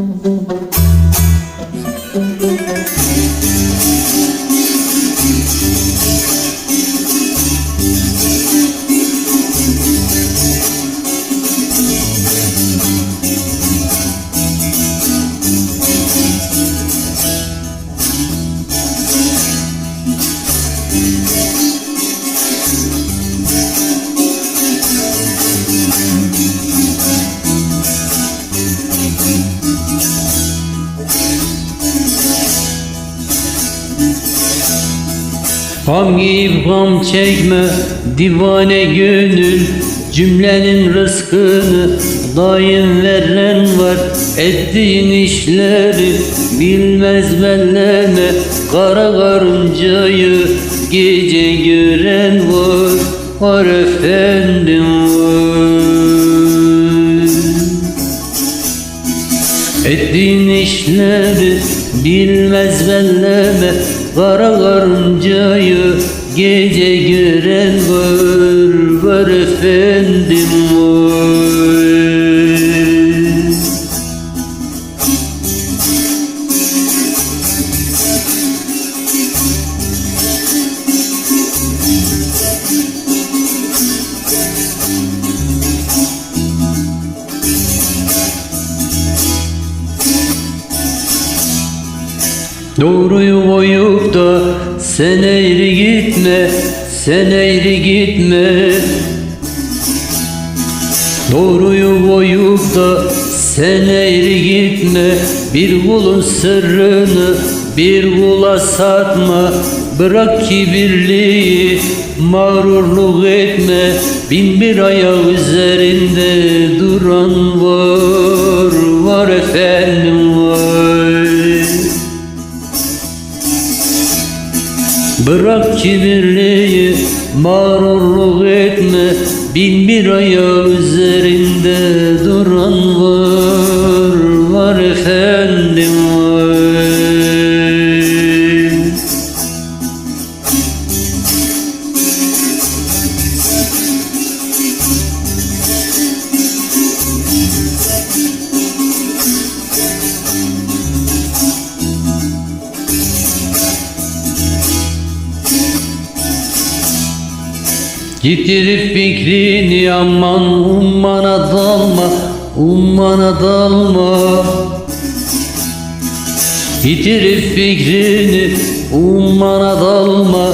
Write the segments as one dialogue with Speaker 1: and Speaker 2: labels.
Speaker 1: Thank you. Gam giyip gam çekme divane gönül? Cümlenin rızkını daim veren var. Ettiğin işleri bilmez belleme. Kara karıncayı gece gören var. Var efendim var. Ettiğin işleri bilmez belleme Kara karıncayı gece gören var Var efendim Doğruyu koyup da sen eğri gitme, sen eğri gitme. Doğruyu koyup da sen eğri gitme. Bir kulun sırrını bir kula satma. Bırak kibirliği mağrurluk etme. Bin bir ayak üzerinde duran var Var efendim Bırak kibirliği, mağrurluk etme. Bin bir ayağı üzerinde duran var Yitirip fikrini aman ummana dalma Ummana dalma. Yitirip fikrini ummana dalma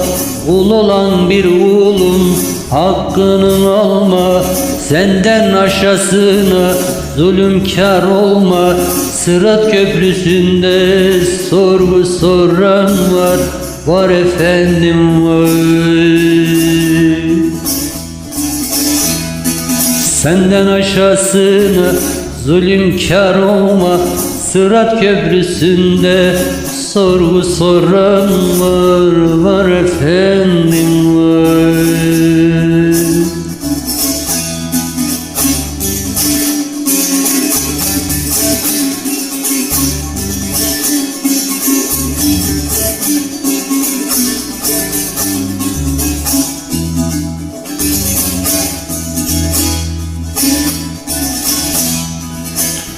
Speaker 1: Ul olan bir ulun hakkını alma. Senden aşağısına zulümkar olma Sırat köprüsünde sorgu soran var Var efendim var Senden aşağısına zulümkar olma Sırat köprüsünde sorgu soran var Var efendim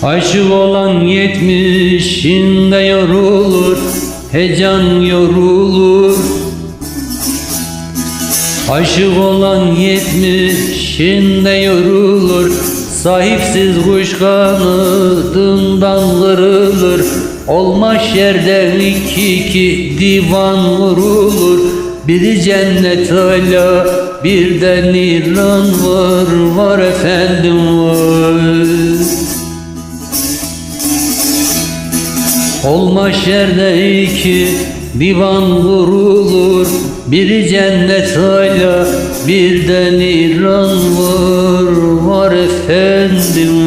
Speaker 1: Aşık olan yetmişinde yorulur Hecan yorulur. Aşık olan yetmişinde yorulur Sahipsiz kuş kanadından kırılır. Olmaz yerden iki iki divan vurulur Biri cennet hala bir de niran var Var efendim var Olmaz yerde iki divan vurulur Biri cennet hala bir de niran var. Var efendim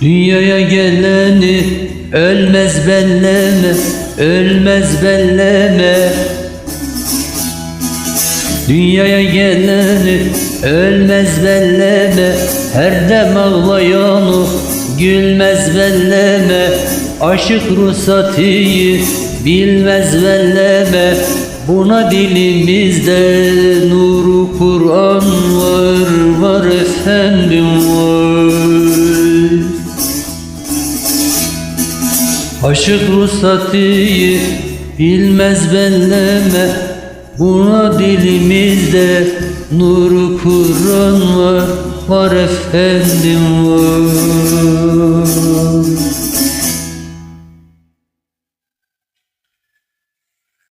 Speaker 1: Dünyaya geleni ölmez belleme, ölmez belleme. Dünyaya geleni ölmez belleme Her dem ağlayanı gülmez belleme. Aşık ruhsatiyi bilmez belleme Buna dilimizde nuru Kur'an var Var efendim var Aşık ruhsatiyi bilmez belleme. Buna dilimizde nuru Kur'an var Var efendim var